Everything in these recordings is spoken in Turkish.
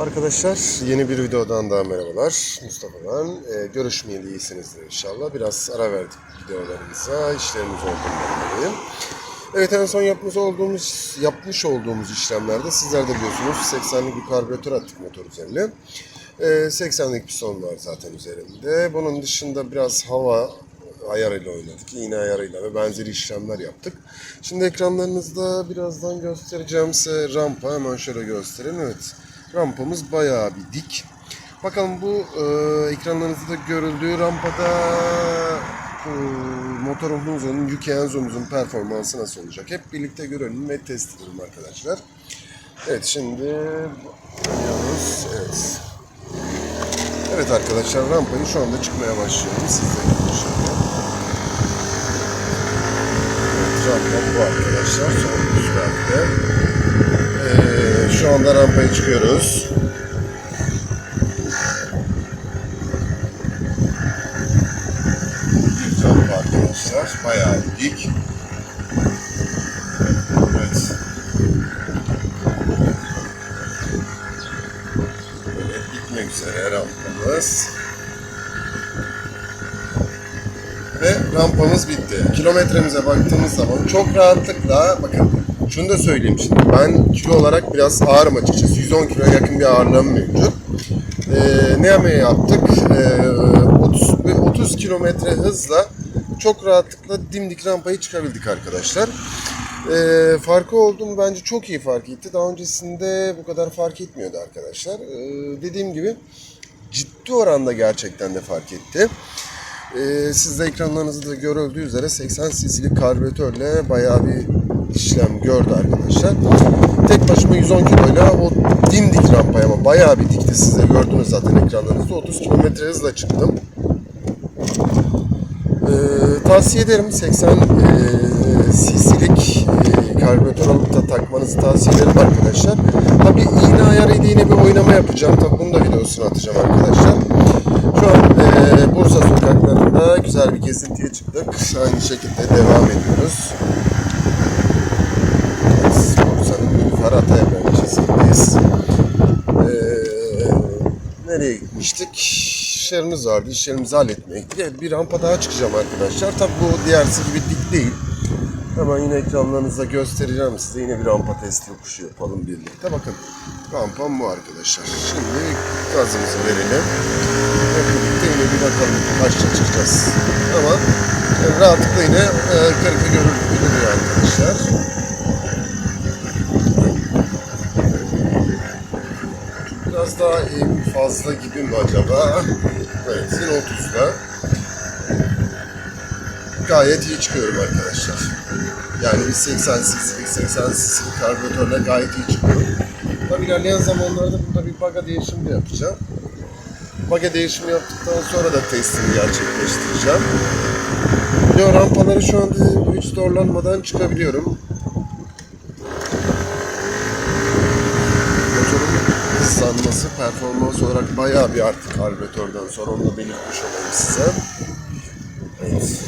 Arkadaşlar yeni bir videodan daha merhabalar. Mustafa ben. Ee, görüşmeyeli iyisinizdir inşallah. Biraz ara verdik videolarımıza. İşlerimiz olduğundan dolayı. Evet en son yapmış olduğumuz yapmış olduğumuz işlemlerde sizler de biliyorsunuz 80'lik bir karbüratör attık motor üzerine. Ee, 80'lik piston var zaten üzerinde. Bunun dışında biraz hava ayarıyla oynadık. İğne ayarıyla ve benzeri işlemler yaptık. Şimdi ekranlarınızda birazdan göstereceğim size rampa. Hemen şöyle göstereyim. Evet. Rampamız bayağı bir dik. Bakalım bu e, ekranlarınızda görüldüğü rampada e, motorumuzun, yük enzomuzun performansı nasıl olacak? Hep birlikte görelim ve test edelim arkadaşlar. Evet şimdi dönüyoruz. Evet. Evet arkadaşlar rampayı şu anda çıkmaya başlıyorum. Siz de görün şöyle. Evet rampa bu arkadaşlar. Son süratte. Ee, şu anda rampaya çıkıyoruz. Rampa arkadaşlar. Bayağı dik. Evet. Böyle bitmek üzere rampamız. Ve rampamız bitti. Kilometremize baktığımız zaman çok rahatlıkla bakın şunu da söyleyeyim şimdi. Ben kilo olarak biraz ağırım açıkçası. 110 kiloya yakın bir ağırlığım mevcut. Ee, ne yapmaya yaptık? Ee, 30, 30 kilometre hızla çok rahatlıkla dimdik rampayı çıkabildik arkadaşlar. Ee, farkı oldu mu? Bence çok iyi fark etti. Daha öncesinde bu kadar fark etmiyordu arkadaşlar. Ee, dediğim gibi ciddi oranda gerçekten de fark etti. Ee, siz de ekranlarınızda görüldüğü üzere 80 cc'lik karbüratörle bayağı bir işlem gördü arkadaşlar. Tek başıma 110 kiloyla o dimdik rampaya ama bayağı bir dikti siz de gördünüz zaten ekranlarınızda 30 kilometre hızla çıktım. Ee, tavsiye ederim 80 e, cc'lik e, karbüratör alıp da takmanızı tavsiye ederim arkadaşlar. Tabi iğne ayarıyla yine bir oynama yapacağım. Tabi bunu da videosunu atacağım arkadaşlar. Şu an e, Bursa sokaklarında güzel bir gezintiye çıktık. Aynı şekilde devam ediyoruz. Bursa'nın Nilüfer Atayamen ilçesindeyiz. E, nereye gitmiştik? İşlerimiz vardı. İşlerimizi halletmeye gittik. Bir rampa daha çıkacağım arkadaşlar. Tabi bu diğersi gibi dik değil. Hemen yine ekranlarınızda göstereceğim size. Yine bir rampa testi yokuşu yapalım birlikte. Bakın rampam bu arkadaşlar. Şimdi gazımızı verelim. Birlikte yine bir bakalım kaçta çıkacağız. Ama e, rahatlıkla yine e, 40'ı görür, görülüyor arkadaşlar. Biraz daha eğim fazla gibi mi acaba? Evet, yine 30'da. Gayet iyi çıkıyorum arkadaşlar. Yani bir 80 cc'lik 80 cc'lik karbüratörle gayet iyi çıkıyorum. Tabii ilerleyen zamanlarda burada bir baga değişimi de yapacağım. Baga değişimi yaptıktan sonra da testini gerçekleştireceğim. Yo rampaları şu an dediğim gibi hiç zorlanmadan çıkabiliyorum. Hızlanması performans olarak bayağı bir arttı karbüratörden sonra onu da belirtmiş olayım size. Evet.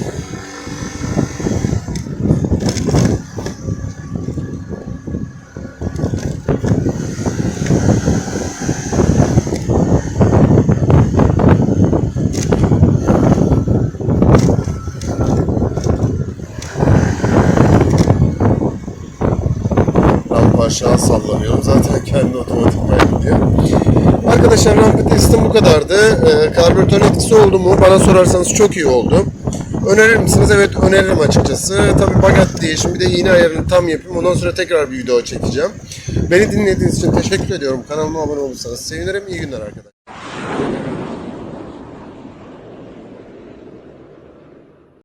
Rampa aşağı sallanıyorum. Zaten kendi otomatik gidiyor. Arkadaşlar rampa testim bu kadardı. Ee, karbüratör etkisi oldu mu? Bana sorarsanız çok iyi oldu. Önerir misiniz? Evet öneririm açıkçası. Tabii bagat değişim bir de iğne ayarını tam yapayım. Ondan sonra tekrar bir video çekeceğim. Beni dinlediğiniz için teşekkür ediyorum. Kanalıma abone olursanız sevinirim. İyi günler arkadaşlar.